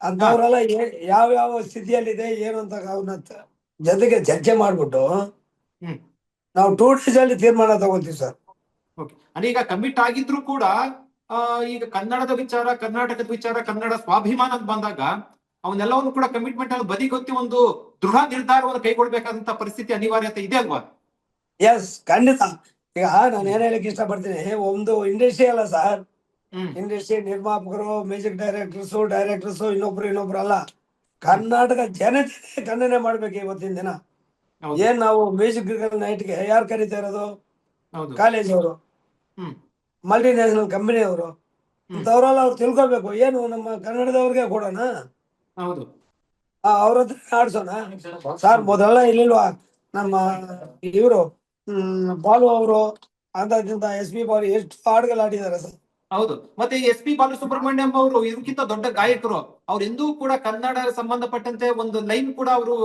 ಅಂತವ್ರೆಲ್ಲ ಯಾವ್ಯಾವ ಯಾವ ಯಾವ ಸ್ಥಿತಿಯಲ್ಲಿದೆ ಏನು ಅಂತ ಅವ್ರನ್ನ ಜೊತೆಗೆ ಚರ್ಚೆ ಮಾಡ್ಬಿಟ್ಟು. ನಾವು ಟೂ ಡೇಸ್ ಅಲ್ಲಿ ತೀರ್ಮಾನ ತಗೊಂತೀವಿ ಸರ್ ಓಕೆ ಅಂದ್ರೆ ಈಗ ಕಮಿಟ್ ಆಗಿದ್ರು ಕೂಡ ಈಗ ಕನ್ನಡದ ವಿಚಾರ ಕರ್ನಾಟಕದ ವಿಚಾರ ಕನ್ನಡ ಸ್ವಾಭಿಮಾನ ಬಂದಾಗ ಅವನ್ನೆಲ್ಲವನ್ನು ಕೂಡ ಕಮಿಟ್ಮೆಂಟ್ ಅಲ್ಲಿ ಬದಿಗೊತ್ತಿ ಒಂದು ದೃಢ ನಿರ್ಧಾರವನ್ನು ಕೈಗೊಳ್ಬೇಕಾದಂತ ಪರಿಸ್ಥಿತಿ ಅನಿವಾರ್ಯತೆ ಇದೆ ಅಲ್ವಾ? ಎಸ್ ಖಂಡಿತ. ಈಗ ನಾನು ಏನ್ ಹೇಳಕ್ ಇಷ್ಟಪಡ್ತೀನಿ. ಒಂದು ಇಂಡಸ್ಟ್ರಿ ಅಲ್ಲ ಸರ್ ಇಂಡಸ್ಟ್ರಿ ನಿರ್ಮಾಪಕರು ಮ್ಯೂಸಿಕ್ ಡೈರೆಕ್ಟರ್ಸ್ ಡೈರೆಕ್ಟರ್ಸ್ ಇನ್ನೊಬ್ರು ಇನ್ನೊಬ್ರು ಅಲ್ಲ. ಕರ್ನಾಟಕ ಜನತೆ ಖಂಡನೆ ಮಾಡ್ಬೇಕು ಇವತ್ತಿನ ದಿನ. ಏನ್ ನಾವು ಮ್ಯೂಸಿಕ್ ನೈಟ್ಗೆ ಯಾರು ಕರೀತಾ ಇರೋದು? ಕಾಲೇಜ್ ಅವರು. ಮಲ್ಟಿ ನ್ಯಾಷನಲ್ ಕಂಪನಿ ಅವರು. ಹ್ಮ್. ಇಂಥವ್ರೆಲ್ಲ ಅವ್ರು ತಿಳ್ಕೊಬೇಕು. ಏನು ನಮ್ಮ ಕನ್ನಡದವ್ರಿಗೆ ಕೊಡೋಣ? ಹೌದು. ಅವ್ರ ಹತ್ರ ಆಡ್ಸೋಣ? ಸರ್ ಮೊದಲೆಲ್ಲ ಇಲ್ಲಿಲ್ವಾ? ನಮ್ಮ ಇವರು ಹ್ಮ್ ಬಾಲು ಅವರು ಅಂತ ಎಸ್ ಬಿ ಬಾಲು ಎಷ್ಟು ಹಾಡುಗಳು ಆಡಿದ್ದಾರೆ ಸರ್? ಹೌದು. ಮತ್ತೆ ಎಸ್ ಪಿ ಬಾಲಸುಬ್ರಹ್ಮಣ್ಯಂ ಅವರು ಇದಕ್ಕಿಂತ ದೊಡ್ಡ ಗಾಯಕರು. ಅವ್ರು ಎಂದೂ ಕೂಡ ಕನ್ನಡ ಸಂಬಂಧಪಟ್ಟಂತೆ ಒಂದು ಲೈನ್ ಕೂಡ ಅವರು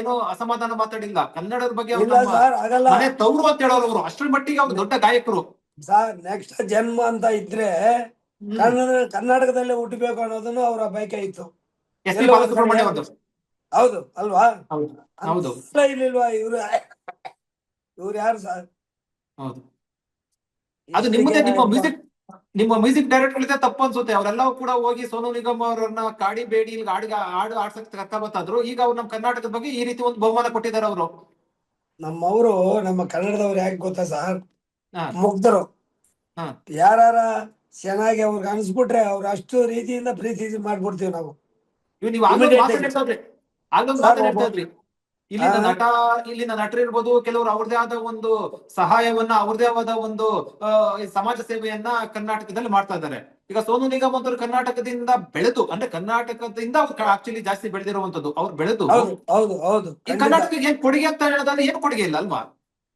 ಏನೋ ಅಸಮಾಧಾನ ಮಾತಾಡಿಲ್ಲ. ಕನ್ನಡದ ಬಗ್ಗೆ ಮನೆ ತವರು ಅಂತ ಹೇಳೋರು ಅವರು. ಅಷ್ಟರ ಮಟ್ಟಿಗೆ ಅವ್ರು ದೊಡ್ಡ ಗಾಯಕರು. ಸರ್ ನೆಕ್ಸ್ಟ್ ಜನ್ಮ ಅಂತ ಇದ್ರೆ ಕನ್ನಡ ಕರ್ನಾಟಕದಲ್ಲೇ ಹುಟ್ಟಬೇಕು ಅನ್ನೋದನ್ನು ಅವರ ಬಯಕೆ ಇತ್ತು. ಎಸ್ ಪಿ ಬಾಲಸುಬ್ರಹ್ಮಣ್ಯಂ ಅವರು ಹೌದು ಅಲ್ವಾ? ಹೌದು ಇರ್ಲಿಲ್ವಾ ಇವ್ರು? ಇವ್ರು ಯಾರು ಸರ್? ಹೌದು. ಅದು ನಿಮ್ಮದೇ ನಿಮ್ಮ ಮ್ಯೂಸಿಕ್ ನಿಮ್ಮ ಮ್ಯೂಸಿಕ್ ಡೈರೆಕ್ಟರ್ ತಪ್ಪು ಅನ್ಸುತ್ತೆ. ಅವರೆಲ್ಲವೂ ಕೂಡ ಹೋಗಿ ಸೋನು ನಿಗಮ್ ಅವರನ್ನ ಕಾಡಿ ಬೇಡಿ ಇಲ್ಲಿ ಹಾಡಿಗೆ ಹಾಡು ಆಡ್ಸಕ್ ಬರ್ತಾದ್ರು ಈಗ ಅವ್ರು ನಮ್ಮ ಕರ್ನಾಟಕದ ಬಗ್ಗೆ ಈ ರೀತಿ ಒಂದು ಬಹುಮಾನ ಕೊಟ್ಟಿದ್ದಾರೆ ಅವರು. ನಮ್ಮವರು ನಮ್ಮ ಕನ್ನಡದವ್ರು ಯಾಕೆ ಗೊತ್ತಾ ಸರ್. ಮುಗ್ಧರು. ಯಾರ ಚೆನ್ನಾಗಿ ಅವ್ರಿಗೆ ಅನ್ಸ್ಬಿಟ್ರೆ ಅವ್ರು ಅಷ್ಟು ರೀತಿಯಿಂದ ಪ್ರೀತಿ ಮಾಡ್ಬಿಡ್ತೀವಿ ನಾವು. ನೀವು ಇಲ್ಲಿನ. ನಟ ಇಲ್ಲಿನ ನಟರು ಇರ್ಬೋದು ಕೆಲವರು ಅವ್ರದೇ ಆದ ಒಂದು ಸಹಾಯವನ್ನ ಅವ್ರದೇ ಆದ ಒಂದು ಸಮಾಜ ಸೇವೆಯನ್ನ ಕರ್ನಾಟಕದಲ್ಲಿ ಮಾಡ್ತಾ ಇದ್ದಾರೆ. ಈಗ ಸೋನು ನಿಗಮ್ ಅಂತವ್ರು ಕರ್ನಾಟಕದಿಂದ ಬೆಳೆದು ಅಂದ್ರೆ ಕರ್ನಾಟಕದಿಂದ ಅವ್ರು ಆಕ್ಚುಲಿ ಜಾಸ್ತಿ ಬೆಳೆದಿರುವಂತದ್ದು ಅವ್ರು ಬೆಳೆದು. ಹೌದು ಹೌದು ಹೌದು. ಈ ಖಂಡಿತ. ಕರ್ನಾಟಕಕ್ಕೆ ಏನ್ ಕೊಡುಗೆ ಅಂತ ಹೇಳೋದಾದ್ರೆ ಏನ್ ಕೊಡುಗೆ ಇಲ್ಲ ಅಲ್ವಾ?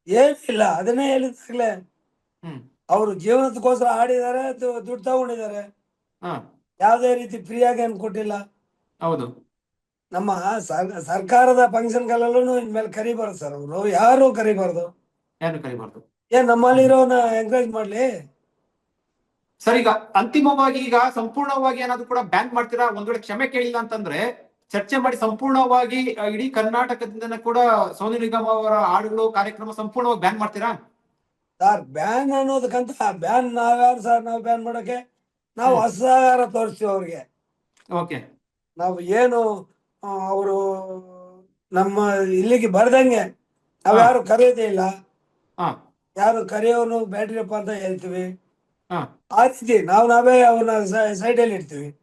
ಏನಿಲ್ಲ ಅದನ್ನೇ ಹೇಳಿದಾಗ್ಲೇ ಹ್ಮ್. ಅವರು ಜೀವನದಕ್ಕೋಸ್ಕರ ಆಡಿದ್ದಾರೆ ದುಡ್ಡು ತಗೊಂಡಿದ್ದಾರೆ. ಹಾ. ಯಾವುದೇ ರೀತಿ ಫ್ರೀಯಾಗಿ ಏನು ಕೊಟ್ಟಿಲ್ಲ. ಹೌದು. ನಮ್ಮ ಸರ್ಕಾರದ ಸರ್ಕಾರದ ಫಂಕ್ಷನ್ಗಳಲ್ಲೂ ಇನ್ಮೇಲೆ ಕರಿಬಾರ್ದು ಸರ್ ಅವರು. ಯಾರು ಕರಿಬಾರ್ದು. ಯಾರು ಕರಿಬಾರ್ದು? ಏನ್ ನಮ್ಮಲ್ಲಿರೋನ ಎಂಕರೇಜ್ ಮಾಡ್ಲಿ. ಸರ್ ಈಗ ಅಂತಿಮವಾಗಿ ಈಗ ಸಂಪೂರ್ಣವಾಗಿ ಏನಾದ್ರು ಕೂಡ ಬ್ಯಾನ್ ಮಾಡ್ತೀರಾ? ಒಂದ್ ವೇಳೆ ಕ್ಷಮೆ ಕೇಳಿಲ್ಲ ಅಂತಂದ್ರೆ ಚರ್ಚೆ ಮಾಡಿ ಸಂಪೂರ್ಣವಾಗಿ ಇಡೀ ಕರ್ನಾಟಕದಿಂದ ಕೂಡ ಸೋನು ನಿಗಮ್ ಅವರ ಹಾಡುಗಳು ಕಾರ್ಯಕ್ರಮ ಸಂಪೂರ್ಣವಾಗಿ ಬ್ಯಾನ್ ಮಾಡ್ತೀರಾ? ಸರ್ ಬ್ಯಾನ್ ಅನ್ನೋದಕ್ಕಂತ ಬ್ಯಾನ್ ನಾವ್ಯಾರು ಸರ್ ನಾವು ಬ್ಯಾನ್ ಮಾಡೋಕೆ ನಾವು ಅಸಹಾರ ಅಸಹಕಾರ ತೋರಿಸ್ತೀವಿ ಅವ್ರಿಗೆ. ಓಕೆ. ನಾವು ಏನು ಅವರು ನಮ್ಮ ಇಲ್ಲಿಗೆ ಬರ್ದಂಗೆ ನಾವ್ ಯಾರು ಕರೆಯೋದೇ ಇಲ್ಲ. ಹಾ. ಯಾರು ಕರೆಯೋನು ಬ್ಯಾಟ್ರಿಯಪ್ಪ ಅಂತ ಹೇಳ್ತೀವಿ. ಹಾ. ಆ ರೀತಿ ನಾವು ನಾವೇ ಅವನ ಸೈಡ್ ಅಲ್ಲಿ ಇಡ್ತೀವಿ.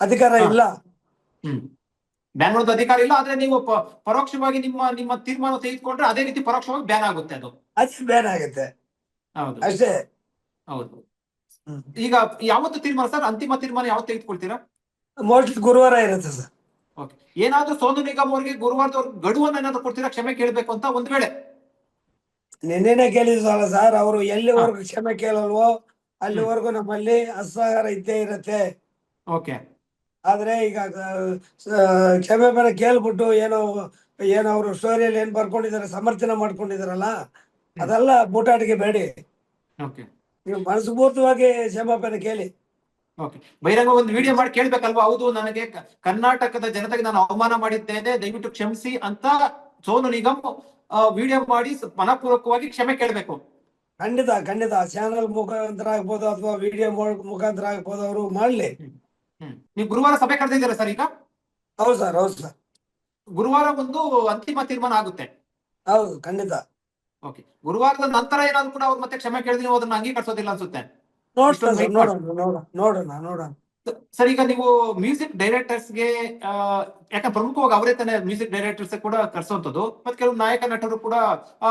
ಅಧಿಕಾರ ಇಲ್ಲ. ಹ್ಮ್. ಬ್ಯಾನ್ ಅಧಿಕಾರ ಇಲ್ಲ ಆದ್ರೆ ನೀವು ಪರೋಕ್ಷವಾಗಿ ನಿಮ್ಮ ನಿಮ್ಮ ತೀರ್ಮಾನ ತೆಗೆದುಕೊಂಡ್ರೆ ಅದೇ ರೀತಿ ಪರೋಕ್ಷವಾಗಿ ಬ್ಯಾನ್ ಆಗುತ್ತೆ ಅದು. ಅದೇ ಬ್ಯಾನ್ ಆಗುತ್ತೆ. ಅಷ್ಟೇ. ಹೌದು. ಈಗ ಯಾವತ್ತು ತೀರ್ಮಾನ ಸರ್? ಅಂತಿಮ ತೀರ್ಮಾನ ಯಾವತ್ತು ತೆಗೆದುಕೊಳ್ತೀರಾ? ಮೋಸ್ಟ್ಲಿ ಗುರುವಾರ ಇರುತ್ತೆ ಸರ್. ಓಕೆ ಏನಾದ್ರೂ ಸೋನು ನಿಗಮ್ ಅವರಿಗೆ ಗುರುವಾರದ ಗಡುವನ್ನು ಏನಾದ್ರು ಕೊಡ್ತೀರಾ? ಕ್ಷಮೆ ಕೇಳಬೇಕು ಅಂತ ಒಂದ್ ವೇಳೆ. ನಿನ್ನೆನೆ ಕೇಳಿದ್ವಲ್ಲ ಸರ್ ಅವರು ಎಲ್ಲಿವರೆಗೂ ಕ್ಷಮೆ ಕೇಳಲ್ವೋ ಅಲ್ಲಿವರೆಗೂ ನಮ್ಮಲ್ಲಿ ಅಸಹಕಾರ ಇದ್ದೇ ಇರುತ್ತೆ. ಓಕೆ ಆದ್ರೆ ಈಗ ಕ್ಷಮೆ ಬೇರೆ ಕೇಳ್ಬಿಟ್ಟು ಏನೋ ಏನೋ ಅವರು ಸ್ಟೋರಿಯಲ್ಲಿ ಏನ್ ಬರ್ಕೊಂಡಿದ್ದಾರೆ ಸಮರ್ಥನೆ ಮಾಡ್ಕೊಂಡಿದಾರಲ್ಲ ಅದೆಲ್ಲ ಬೂಟಾಟಿಗೆ ಬೇಡಿ. ಓಕೆ ನೀವು ಮನಸ್ಪೂರ್ತವಾಗಿ ಕ್ಷಮಾಪಣೆ ಕೇಳಿ. ಓಕೆ ಬಹಿರಂಗ ಒಂದು ವಿಡಿಯೋ ಮಾಡಿ ಕೇಳ್ಬೇಕಲ್ವಾ? ಹೌದು ನನಗೆ ಕರ್ನಾಟಕದ ಜನತೆಗೆ ನಾನು ಅವಮಾನ ಮಾಡಿದ್ದೇನೆ. ದಯವಿಟ್ಟು ಕ್ಷಮಿಸಿ ಅಂತ ಸೋನು ನಿಗಮ್ ವಿಡಿಯೋ ಮಾಡಿ ಮನಪೂರ್ವಕವಾಗಿ ಕ್ಷಮೆ ಕೇಳಬೇಕು. ಖಂಡಿತ ಖಂಡಿತ. ಚಾನಲ್ ಮುಖಾಂತರ ಆಗ್ಬೋದು ಅಥವಾ ವಿಡಿಯೋ ಮುಖಾಂತರ ಆಗ್ಬೋದು ಅವರು ಮಾಡ್ಲಿ. ಹ್ಮ್ ನೀವು ಗುರುವಾರ ಸಭೆ ಕರೆದಿದ್ದೀರಾ ಸರ್ ಈಗ? ಹೌದು ಸರ್ ಹೌದು ಸರ್. ಗುರುವಾರ ಒಂದು ಅಂತಿಮ ತೀರ್ಮಾನ ಆಗುತ್ತೆ. ಹೌದು ಖಂಡಿತ. ಓಕೆ ಗುರುವಾರದ ನಂತರ ಏನಾದ್ರು ಕೂಡ ಅವ್ರು ಮತ್ತೆ ಕ್ಷಮೆ ಕೇಳಿದ್ರೆ ಅದನ್ನ ಅಂಗೀಕರಿಸೋದಿಲ್ಲ ಅನ್ಸುತ್ತೆ. Wait ನೋಡೋಣ ನೋಡೋಣ ನೋಡೋಣ. ಸರ್ ಈಗ ನೀವು ಮ್ಯೂಸಿಕ್ ಡೈರೆಕ್ಟರ್ಸ್ಗೆ ಯಾಕಂದ್ರೆ ಪ್ರಮುಖವಾಗಿ ಅವರೇ ತಾನೇ ಮ್ಯೂಸಿಕ್ ಡೈರೆಕ್ಟರ್ಸ್ ಕೂಡ ಕರ್ಸೋಂಥದ್ದು ಮತ್ತೆ ಕೆಲವು ನಾಯಕ ನಟರು ಕೂಡ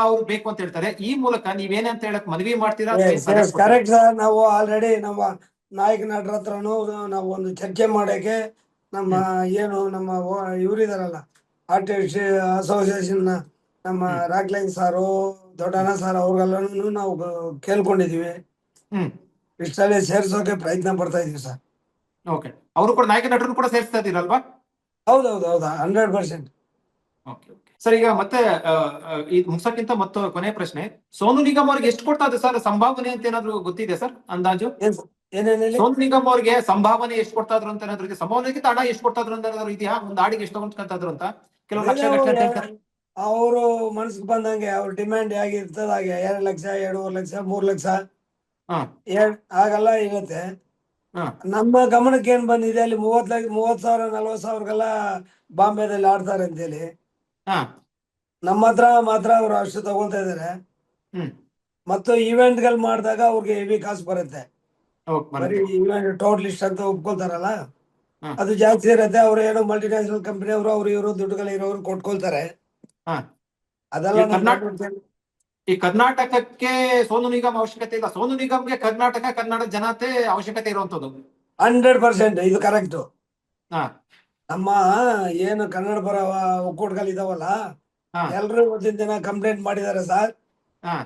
ಅವ್ರು ಬೇಕು ಅಂತ ಹೇಳ್ತಾರೆ. ಈ ಮೂಲಕ ನೀವೇನೇ ಅಂತ ಹೇಳಕ್ ಮನವಿ ಮಾಡ್ತೀರಾ? ಕರೆಕ್ಟ್ ಸರ್ ನಾವು ಆಲ್ರೆಡಿ ನಮ್ಮ ನಾಯಕ ನಟರ ಹತ್ರನು ನಾವು ಒಂದು ಚರ್ಚೆ ಮಾಡಕ್ಕೆ ನಮ್ಮ ಏನು ನಮ್ಮ ಇವರಿದಾರಲ್ಲ ಆರ್ಟಿಸ್ಟ್ ಅಸೋಸಿಯೇಷನ್ ನಮ್ಮ ರಾಗ್ಲೈನ್ ರಾಕ್ಲೈನ್ ಸಾರು ದೊಡ್ಡಣ್ಣ ಸರ್ ಅವ್ರಿಗೆಲ್ಲನೂ ನಾವು ಕೇಳ್ಕೊಂಡಿದೀವಿ. ಹ್ಮ್. ಇಷ್ಟಲ್ಲೇ ಸೇರಿಸೋಕೆ ಪ್ರಯತ್ನ ಪಡ್ತಾ ಇದೀವಿ ಸರ್. ಓಕೆ ಅವರು ಕೂಡ ನಾಯಕ ನಟರು ಕೂಡ ಸೇರಿಸ್ತಾ ಇದ್ದೀರಲ್ವಾ? ಹೌದೌದು ಹೌದಾ. ಹಂಡ್ರೆಡ್ ಪರ್ಸೆಂಟ್ ಓಕೆ ಸರ್ ಈಗ ಮತ್ತೆ ಈ ಮುಗ್ಸಕ್ಕಿಂತ ಮತ್ತು ಕೊನೆ ಪ್ರಶ್ನೆ. ಸೋನು ನಿಗಮ್ ಅವ್ರಿಗೆ ಎಷ್ಟು ಕೊಡ್ತಾ ಇದೆ ಸರ್? ಸಂಭಾವನೆ ಅಂತ ಏನಾದ್ರು ಗೊತ್ತಿದೆ ಸರ್ ಅಂದಾಜು? ಏನ್ ಸೋನು ನಿಗಮ್ ಅವ್ರಿಗೆ ಸಂಭಾವನೆ ಎಷ್ಟು ಕೊಡ್ತಾ ಇದ್ರು ಅಂತ ಏನಾದ್ರು ಇದೆ? ಸಂಭಾವನೆಗಿಂತ ಹಣ ಎಷ್ಟು ಕೊಡ್ತಾ ಇದ್ರು ಅಂತ ಏನಾದ್ರು ಇದೆಯಾ? ಒಂದು ಹಾಡಿಗೆ ಎಷ್ಟು ತಗೊಂಡ್ಕೊಂತ ಇದ್ರು ಅಂತ? ಕೆಲವು ಲಕ್ಷ ಅಂತ ಹೇಳ್ತಾರೆ. ಅವರು ಮನಸ್ಸಿಗೆ ಬಂದಂಗೆ ಅವ್ರ ಡಿಮ್ಯಾಂಡ್ ಹೇಗಿರ್ತದ ಹಾಗೆ ಎರಡು ಲಕ್ಷ ಎರಡೂವರೆ ಲಕ್ಷ ಮೂರ್ ಲಕ್ಷ. ಎರಡ್ ಹಾಗೆಲ್ಲ ಇರುತ್ತೆ. ನಮ್ಮ ಗಮನಕ್ಕೆ ಏನ್ ಬಂದಿದೆ ಅಲ್ಲಿ ಮೂವತ್ ಮೂವತ್ ಸಾವಿರ ನಲ್ವತ್ ಸಾವಿರಗೆಲ್ಲ ಬಾಂಬೆದಲ್ಲಿ ಆಡ್ತಾರೆ ಅಂತ ಹೇಳಿ ನಮ್ಮ ಹತ್ರ ಮಾತ್ರ ಅವ್ರು ಅಷ್ಟು ತಗೊಳ್ತಾ ಇದಾರೆ. ಮತ್ತು ಇವೆಂಟ್ಗಳು ಮಾಡಿದಾಗ ಅವ್ರಿಗೆ ಹೆವಿ ಕಾಸು ಬರುತ್ತೆ. ಟೋಟಲ್ ಇಷ್ಟ ಅಂತ ಒಪ್ಕೊಳ್ತಾರಲ್ಲ? ಅದು ಜಾಸ್ತಿ ಇರುತ್ತೆ ಅವ್ರು ಏನೋ ಮಲ್ಟಿನ್ಯಾಷನಲ್ ಕಂಪನಿ ಅವರು ಅವ್ರು ಇವರು ದುಡ್ಡುಗಳು ಇರೋರು ಕೊಟ್ಕೊಳ್ತಾರೆ. ಅದೆಲ್ಲ ಈ ಕರ್ನಾಟಕಕ್ಕೆ ಸೋನು ನಿಗಮ್ ಅವಶ್ಯಕತೆ ಇಲ್ಲ. ಸೋನು ನಿಗಮ್ಗೆ ಕರ್ನಾಟಕ ಕನ್ನಡ ಜನತೆ ಅವಶ್ಯಕತೆ ಇರುವಂತದ್ದು ಹಂಡ್ರೆಡ್ ಪರ್ಸೆಂಟ್ ಇದು ಕರೆಕ್ಟ್ ಹಾ. ನಮ್ಮ ಏನು ಕನ್ನಡ ಪರ ಒಕ್ಕೂಟಗಳು ಇದಾವಲ್ಲ ಹಾ. ಎಲ್ರು ಒಂದಿನ ದಿನ ಕಂಪ್ಲೇಂಟ್ ಮಾಡಿದ್ದಾರೆ ಸರ್ ಹಾ.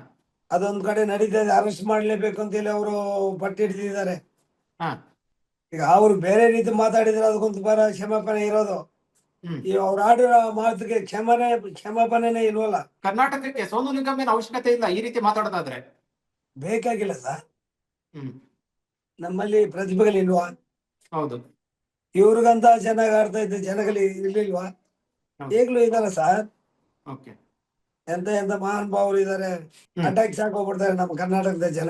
ಅದೊಂದ್ ಕಡೆ ನಡೀತಾ ಇದೆ ಅರೆಸ್ಟ್ ಮಾಡ್ಲೇಬೇಕು ಅಂತೇಳಿ ಅವರು ಪಟ್ಟಿ ಹಿಡಿದಿದ್ದಾರೆ. ಹಾ. ಈಗ ಅವ್ರು ಬೇರೆ ರೀತಿ ಮಾತಾಡಿದ್ರೆ ಅದಕ್ಕೊಂದು ಬರ ಕ್ಷಮಾಪಣೆ ಇರೋದು. ಹ್ಮ್. ಈ ಅವ್ರು ಆಡಿರೋ ಮಾತಿಗೆ ಕ್ಷಮನೆ ಕ್ಷಮಾಪಣೆನೇ ಇಲ್ವಲ್ಲ? ಕರ್ನಾಟಕಕ್ಕೆ ಸೋನು ನಿಗಮ್ ಅವಶ್ಯಕತೆ ಇಲ್ಲ ಈ ರೀತಿ ಮಾತಾಡೋದಾದ್ರೆ. ಬೇಕಾಗಿಲ್ಲ ಸರ್ ಹ್ಮ್. ನಮ್ಮಲ್ಲಿ ಪ್ರತಿಭೆಗಳಿಲ್ವಾ ಹೌದು. ಇವ್ರಿಗಂತ ಚೆನ್ನಾಗಿ ಆಡ್ತಾ ಇದ್ದ ಜನಗಳು ಇರ್ಲಿಲ್ವಾ? ಹೌದು. ಇದಲ್ಲ ಇದಾರೆ ಸರ್ ಓಕೆ. ಎಂತ ಎಂತ ಮಹಾನ್ ಭಾವರು ಇದಾರೆ. ಅಟ್ಯಾಕ್ ಸಾಕೋಗ್ಬಿಡ್ತಾರೆ ನಮ್ಮ ಕರ್ನಾಟಕದ ಜನ.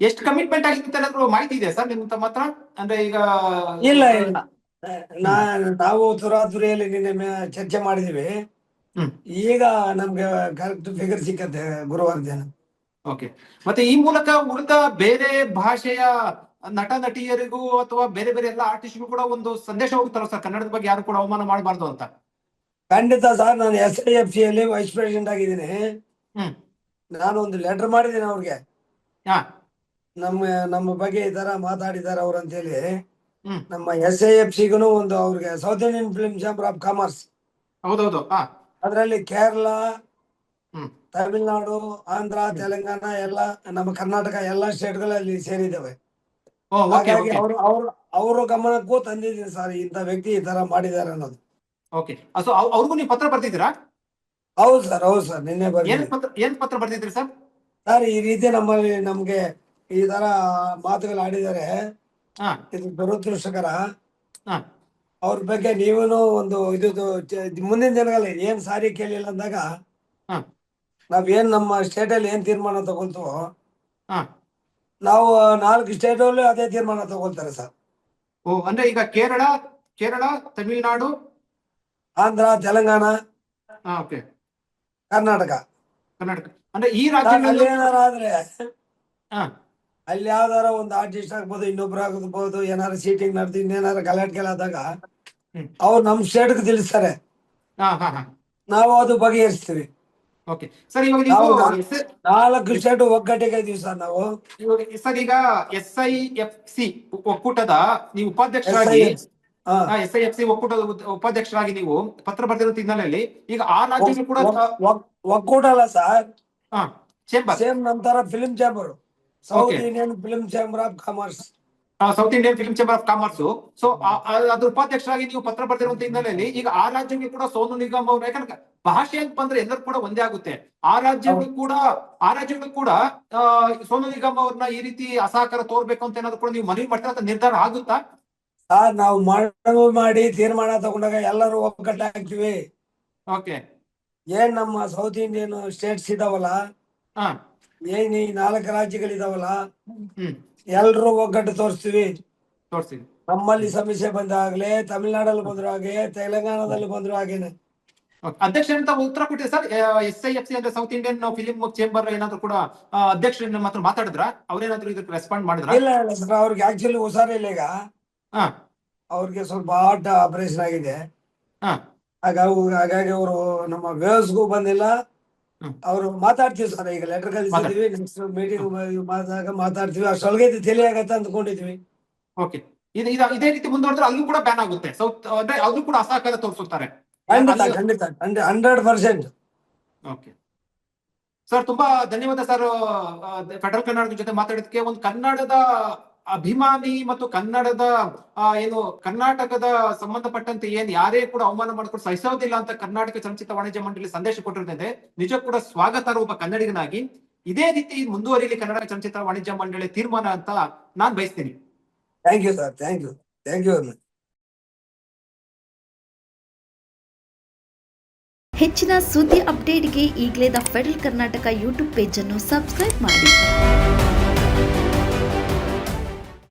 ಎಷ್ಟು ಕಮಿಟ್ಮೆಂಟ್ ಅಂತ ಏನಾದ್ರು ಮಾಹಿತಿ ಇದೆ ಸರ್ ನಿಮ್ಮ ತಮ್ಮ ಹತ್ರ ಅಂದ್ರೆ ಈಗ ಇಲ್ಲ ಇಲ್ಲ. ನಾ ನಾವು ದುರಾದುರಿಯಲ್ಲಿ ನಿನ್ನೆ ಚರ್ಚೆ ಮಾಡಿದೀವಿ. ಈಗ ನಮ್ಗೆ ಕರೆಕ್ಟ್ ಫಿಗರ್ ಸಿಕ್ಕತ್ತೆ ಗುರುವಾರ ದಿನ ಓಕೆ. ಮತ್ತೆ ಈ ಮೂಲಕ ಉಳಿದ ಬೇರೆ ಭಾಷೆಯ ನಟ ನಟಿಯರಿಗೂ ಅಥವಾ ಬೇರೆ ಬೇರೆ ಎಲ್ಲ ಆರ್ಟಿಸ್ಟ್ಗೂ ಕೂಡ ಒಂದು ಸಂದೇಶ ಹೋಗುತ್ತಲ್ಲ ಸರ್? ಕನ್ನಡದ ಬಗ್ಗೆ ಯಾರು ಕೂಡ ಅವಮಾನ ಮಾಡಬಾರ್ದು ಅಂತ. ಖಂಡಿತ ಸರ್ ನಾನು ಎಸ್ ಐ ಎಫ್ ಸಿ ಅಲ್ಲಿ ವೈಸ್ ಪ್ರೆಸಿಡೆಂಟ್ ಆಗಿದ್ದೀನಿ. ನಾನು ಒಂದು ಲೆಟರ್ ಮಾಡಿದ್ದೀನಿ ಅವ್ರಿಗೆ. ಹಾ. ನಮ್ಮ ನಮ್ಮ ಬಗ್ಗೆ ಈ ತರ ಮಾತಾಡಿದ್ದಾರೆ ಅವ್ರು ಅಂತೇಳಿ ಹ್ಮ್. ನಮ್ಮ ಎಸ್ ಐ ಎಫ್ ಸಿಗೂ ಒಂದು ಅವ್ರಿಗೆ South Indian film chamber of commerce ಹೌದೌದು ಅದರಲ್ಲಿ ಕೇರಳ ತಮಿಳುನಾಡು ಆಂಧ್ರ ತೆಲಂಗಾಣ ಎಲ್ಲ ನಮ್ಮ ಕರ್ನಾಟಕ ಎಲ್ಲ ಸ್ಟೇಟ್ಗಳಲ್ಲಿ ಸೇರಿದ್ದಾವೆ. ಹಾಗಾಗಿ ಅವರು ಅವರು ಅವರ ಗಮನಕ್ಕೂ ತಂದಿದ್ದೀನಿ ಸರ್ ಇಂಥ ವ್ಯಕ್ತಿ ಈ ತರ ಮಾಡಿದ್ದಾರೆ ಅನ್ನೋದು. ಓಕೆ. ಸೊ ಅವ್ರಿಗೂ ನೀವು ಪತ್ರ ಬರ್ತಿದ್ದೀರಾ? ಹೌದು ಸರ್ ಹೌದು ಸರ್ ನಿನ್ನೆ ಏನ್ ಬರ್ತೀನಿ ಪತ್ರ ಏನ್ ಪತ್ರ ಬರ್ತಿದ್ರಿ ಸರ್? ಸರ್ ಈ ರೀತಿ ನಮ್ಮಲ್ಲಿ ನಮ್ಗೆ ಈ ತರ ಮಾತುಗಳು ಆಡಿದ್ದಾರೆ. ಇದು ದುರದೃಷ್ಟಕರ ಹಾ. ಅವ್ರ ಬಗ್ಗೆ ನೀವೇನು ಒಂದು ಇದು ಮುಂದಿನ ದಿನಗಳಲ್ಲಿ ಏನ್ ಸಾರಿ ಕೇಳಿಲ್ಲ ಅಂದಾಗ ಹಾ. ನಾವ್ ಏನ್ ನಮ್ಮ ಸ್ಟೇಟ್ ಅಲ್ಲಿ ಏನ್ ತೀರ್ಮಾನ ತಗೊಳ್ತೀವೋ ಹಾ. ನಾವು ನಾಲ್ಕು ಸ್ಟೇಟ್ ಅಲ್ಲಿ ಅದೇ ತೀರ್ಮಾನ ತಗೊಳ್ತಾರೆ ಸರ್ ಓ ಅಂದ್ರೆ ಈಗ ಕೇರಳ ಕೇರಳ ತಮಿಳುನಾಡು ಆಂಧ್ರ ತೆಲಂಗಾಣ ಓಕೆ ಕರ್ನಾಟಕ ಕರ್ನಾಟಕ ಅಂದ್ರೆ ಈ ರಾಜ್ಯಗಳಲ್ಲಿ ಆದರೆ ಏನಾರ ಆದ್ರೆ ಹಾ. ಅಲ್ಲಿ ಯಾವ್ದಾರ ಒಂದು ಆರ್ಟಿಸ್ಟ್ ಆಗ್ಬೋದು ಇನ್ನೊಬ್ರು ಆಗ್ಬೋದು ಏನಾರ ಸೀಟಿಂಗ್ ನಡೆದು ಇನ್ನೇನಾರ ಗಲಾಟೆಗಳಾದಾಗ ಆದಾಗ ಅವ್ರು ನಮ್ ಸ್ಟೇಟ್ಗೆ ತಿಳಿಸ್ತಾರೆ ಹಾ ಹಾ ಹಾ. ನಾವು ಅದು ಬಗೆಹರಿಸ್ತೀವಿ. ಓಕೆ. ಸರ್ ಇವಾಗ ನೀವು ನಾಲ್ಕು ಸ್ಟೇಟ್ ಒಗ್ಗಟ್ಟಿಗೆ ಇದೀವಿ ಸರ್ ನಾವು. ಸರ್ ಈಗ ಎಸ್ ಐ ಎಫ್ ಸಿ ಒಕ್ಕೂಟದ ನೀವು ಉಪಾಧ್ಯಕ್ಷರಾಗಿ. ಎಸ್ ಐ ಎಫ್ ಸಿ ಒಕ್ಕೂಟದ ಉಪಾಧ್ಯಕ್ಷರಾಗಿ ನೀವು ಪತ್ರ ಬರೆದಿರೋ ಹಿನ್ನೆಲೆಯಲ್ಲಿ ಈಗ ಆ ರಾಜ್ಯಗಳು ಕೂಡ ಒಕ್ಕೂಟ ಅಲ್ಲ ಸರ್. ಸೇಮ್ ನಮ್ ತರ film chamber South Indian film chamber of commerce South Indian film chamber of commerce so ಅದ್ರ ಉಪಾಧ್ಯಕ್ಷರಾಗಿ ನೀವು ಪತ್ರ ಬರೆದಿರುವಂತ ಹಿನ್ನೆಲೆಯಲ್ಲಿ ಈಗ ಆ ರಾಜ್ಯಕ್ಕೆ ಕೂಡ ಸೋನು ನಿಗಮ್ ಅವರು ಯಾಕಂದ್ರೆ ಭಾಷೆ ಅಂತ ಬಂದ್ರೆ ಎಲ್ಲರೂ ಕೂಡ ಒಂದೇ ಆಗುತ್ತೆ. ಆ ರಾಜ್ಯಗಳು ಕೂಡ ಆ ರಾಜ್ಯಗಳು ಕೂಡ ಸೋನು ನಿಗಮ್ ಅವ್ರನ್ನ ಈ ರೀತಿ ಅಸಹಕಾರ ತೋರ್ಬೇಕು ಅಂತ ಏನಾದ್ರು ಕೂಡ ನೀವು ಮನವಿ ಮಾಡ್ತೀರಾ ನಿರ್ಧಾರ ಆಗುತ್ತಾ? ನಾವು ಮನವಿ ಮಾಡಿ ತೀರ್ಮಾನ ತಗೊಂಡಾಗ ಎಲ್ಲರೂ ಒಗ್ಗಟ್ಟಾಗ್ತೀವಿ. ಓಕೆ ಏನ್ ನಮ್ಮ ಸೌತ್ ಇಂಡಿಯನ್ ಸ್ಟೇಟ್ಸ್ ಇದಾವಲ್ಲ ಏನ್ ಈ ನಾಲ್ಕು ರಾಜ್ಯಗಳಿದಾವಲ್ಲ? ಎಲ್ರು ಒಗ್ಗಟ್ಟು ತೋರಿಸ್ತೀವಿ. ತೋರಿಸ್ತೀವಿ. ನಮ್ಮಲ್ಲಿ ಸಮಸ್ಯೆ ಬಂದಾಗ್ಲೇ ತಮಿಳ್ನಾಡಲ್ಲಿ ಬಂದ್ರು ಹಾಗೆ ತೆಲಂಗಾಣದಲ್ಲಿ ಬಂದ್ರು ಹಾಗೇನೆ. ಅಧ್ಯಕ್ಷ ಅಂತ ಉತ್ತರ ಕೊಟ್ಟಿದೆ sir? S I F C ಅಂದ್ರೆ ಸೌತ್ ಇಂಡಿಯನ್ ಫಿಲಿಂ ಚೇಂಬರ್ ಏನಾದ್ರು ಕೂಡ ಆ, ಅಧ್ಯಕ್ಷರ ಮಾತ್ರ ಮಾತಾಡಿದ್ರ? ಅವ್ರೇನಾದ್ರು ಇದಕ್ಕೆ ರೆಸ್ಪಾಂಡ್ ಮಾಡಿದ್ರ? ಇಲ್ಲ ಇಲ್ಲ ಸರ್. ಅವ್ರಿಗೆ ಆಕ್ಚುಲಿ ಹುಷಾರಿಲ್ಲ ಈಗ. ಅವ್ರಿಗೆ ಸ್ವಲ್ಪ ಹಾರ್ಟ್ ಆಪರೇಷನ್ ಆಗಿದೆ. ಹಾಗಾಗಿ ಹಾಗಾಗಿ ಅವರು ನಮ್ಮ ವೇವ್ಸ್ಗೂ ಬಂದಿಲ್ಲ. ಅವರು ಮಾತಾಡ್ತೀವಿ ಸರ್ ಈಗ ಲೆಟರ್ ಕಳಿಸಿದೀವಿ ನೆಕ್ಸ್ಟ್ ಮೀಟಿಂಗ್ ಮಾಡಿದಾಗ ಮಾತಾಡ್ತೀವಿ. ಅಷ್ಟೊಳಗೆ ಇದು ತಿಳಿಯಾಗತ್ತೆ ಅಂದ್ಕೊಂಡಿದ್ವಿ. ಓಕೆ ಇದು ಇದು ಇದೇ ರೀತಿ ಮುಂದುವರೆದ್ರೆ ಅಲ್ಲೂ ಕೂಡ ಬ್ಯಾನ್ ಆಗುತ್ತೆ. ಸೌತ್ ಅಂದ್ರೆ ಅಲ್ಲೂ ಕೂಡ ಅಸಹಕಾರ ತೋರಿಸುತ್ತಾರೆ. ಖಂಡಿತ ಖಂಡಿತ ಹಂಡ್ರೆಡ್ ಪರ್ಸೆಂಟ್ ಓಕೆ ಸರ್ ತುಂಬಾ ಧನ್ಯವಾದ ಸರ್ ಫೆಡರಲ್ ಕರ್ನಾಟಕದ ಜೊತೆ ಮಾತಾಡಿದಕ್ಕೆ ಒಂದು ಕನ್ನಡದ ಅಭಿಮಾನಿ ಮತ್ತು ಕನ್ನಡದ ಏನು ಕರ್ನಾಟಕದ ಸಂಬಂಧಪಟ್ಟಂತೆ ಏನ್ ಯಾರೇ ಕೂಡ ಅವಮಾನ ಮಾಡಿಕೊಂಡು ಸಹಿಸೋದಿಲ್ಲ ಅಂತ ಕರ್ನಾಟಕ ಚಲನಚಿತ್ರ ವಾಣಿಜ್ಯ ಮಂಡಳಿ ಸಂದೇಶ ಕೊಟ್ಟಿರ್ತದೆ ನಿಜ ಕೂಡ ಸ್ವಾಗತ ಒಬ್ಬ ಕನ್ನಡಿಗನಾಗಿ. ಇದೇ ರೀತಿ ಮುಂದುವರಿಯಲಿ ಕನ್ನಡ ಚಲನಚಿತ್ರ ವಾಣಿಜ್ಯ ಮಂಡಳಿ ತೀರ್ಮಾನ ಅಂತ ನಾನ್ ಬಯಸ್ತೀನಿ. Thank you sir thank you thank you ಹೆಚ್ಚಿನ ಸುದ್ದಿ ಅಪ್ಡೇಟ್ಗೆ ಈಗಲೇ ದ ಫೆಡರಲ್ ಕರ್ನಾಟಕ ಯೂಟ್ಯೂಬ್ ಪೇಜನ್ನು ಸಬ್ಸ್ಕ್ರೈಬ್ ಮಾಡಿ.